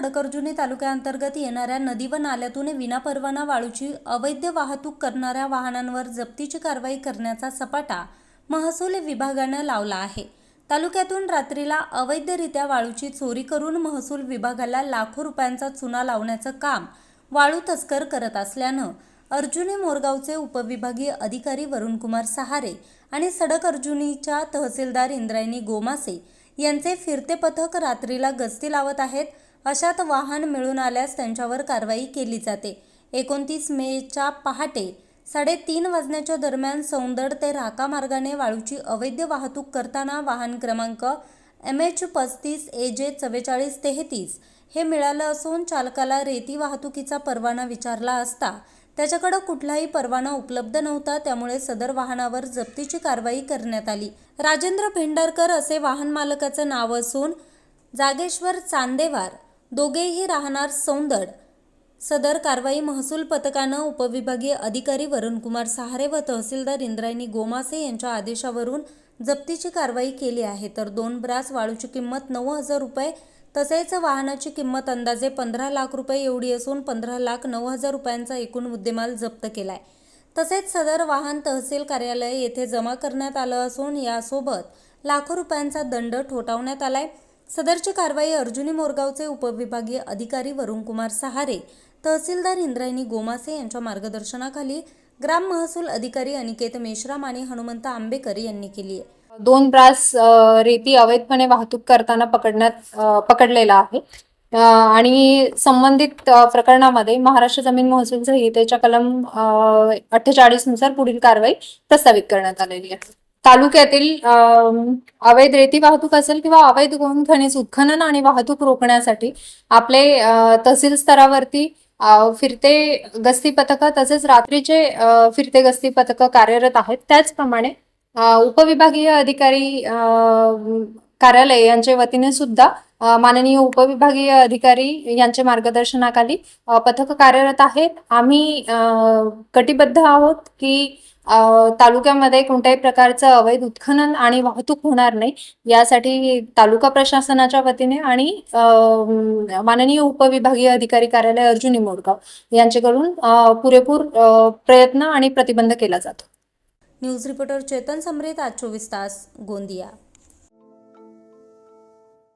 खडकर्जुनी तालुक्याअंतर्गत येणाऱ्या नदी व नाल्यातून विनापरवाना वाळूची अवैध वाहतूक करणाऱ्या वाहनांवर जप्तीची कारवाई करण्याचा सपाटा महसूल विभागानं लावला आहे. तालुक्यातून रात्रीला अवैधरित्या वाळूची चोरी करून महसूल विभागाला लाखो रुपयांचा चुना लावण्याचं काम वाळू तस्कर करत असल्यानं अर्जुनी मोरगावचे उपविभागीय अधिकारी वरुणकुमार सहारे आणि सडक अर्जुनीच्या तहसीलदार इंद्रायणी गोमासे यांचे फिरते पथक रात्रीला गस्ती लावत आहेत. अशात वाहन मिळून आल्यास त्यांच्यावर कारवाई केली जाते. एकोणतीस मेच्या पहाटे साडेतीन वाजण्याच्या दरम्यान सौंदड ते राका मार्गाने वाळूची अवैध वाहतूक करताना वाहन क्रमांक एम एच पस्तीस ए जे चव्वेचाळीस तेहतीस हे मिळालं असून चालकाला रेती वाहतुकीचा परवाना विचारला असता त्याच्याकडं कुठलाही परवाना उपलब्ध नव्हता त्यामुळे सदर वाहनावर जप्तीची कारवाई करण्यात आली. राजेंद्र भेंडारकर असे वाहन मालकाचं नाव असून जागेश्वर चांदेवार दोघेही राहणार सौंदड. सदर कारवाई महसूल पथकानं उपविभागीय अधिकारी वरुणकुमार सहारे व तहसीलदार इंद्रायणी गोमासे यांच्या आदेशावरून जप्तीची कारवाई केली आहे. तर दोन ब्रास वाळूची किंमत नऊ हजार रुपये तसेच वाहनाची किंमत अंदाजे पंधरा लाख रुपये एवढी असून पंधरा लाख नऊ हजार रुपयांचा एकूण मुद्देमाल जप्त केला आहे तसेच सदर वाहन तहसील कार्यालय येथे जमा करण्यात आलं असून यासोबत लाखो रुपयांचा दंड ठोठावण्यात आलाय. सदरची कारवाई अर्जुनी मोरगावचे उपविभागीय अधिकारी वरुणकुमार सहारे तहसीलदार इंद्रायणी गोमासे यांच्या मार्गदर्शनाखाली ग्राम महसूल अधिकारी अनिकेत मेश्राम आणि हनुमंत आंबेकर यांनी केली आहे. दोन ब्रास अ, रेती अवैधपणे वाहतूक करताना पकडण्यात अ, पकडलेला आहे. अ, आणि संबंधित अ, प्रकरणामध्ये महाराष्ट्र जमीन महसूल संहितेच्या कलम अठ्ठेचाळीसनुसार पुढील कारवाई प्रस्तावित करण्यात आलेली आहे. तालुक्यातील अवैध रेती वाहतूक असेल किंवा अवैध गौण खनिज उत्खनन आणि वाहतूक रोखण्यासाठी आपले तहसील स्तरावरती फिरते गस्ती पथकं तसेच रात्रीचे फिरते गस्ती पथकं कार्यरत आहेत. त्याचप्रमाणे उपविभागीय अधिकारी अ, कार्यालय यांच्या वतीने सुद्धा माननीय उपविभागीय अधिकारी यांच्या मार्गदर्शनाखाली पथक कार्यरत आहेत. आम्ही कटिबद्ध आहोत की तालुक्यामध्ये कोणत्याही प्रकारचं अवैध उत्खनन आणि वाहतूक होणार नाही यासाठी तालुका प्रशासनाच्या वतीने आणि माननीय उपविभागीय अधिकारी कार्यालय अर्जुनी मोडगाव यांच्याकडून पुरेपूर प्रयत्न आणि प्रतिबंध केला जातो. न्यूज रिपोर्टर चेतन समरेत आज चोवीस तास गोंदिया.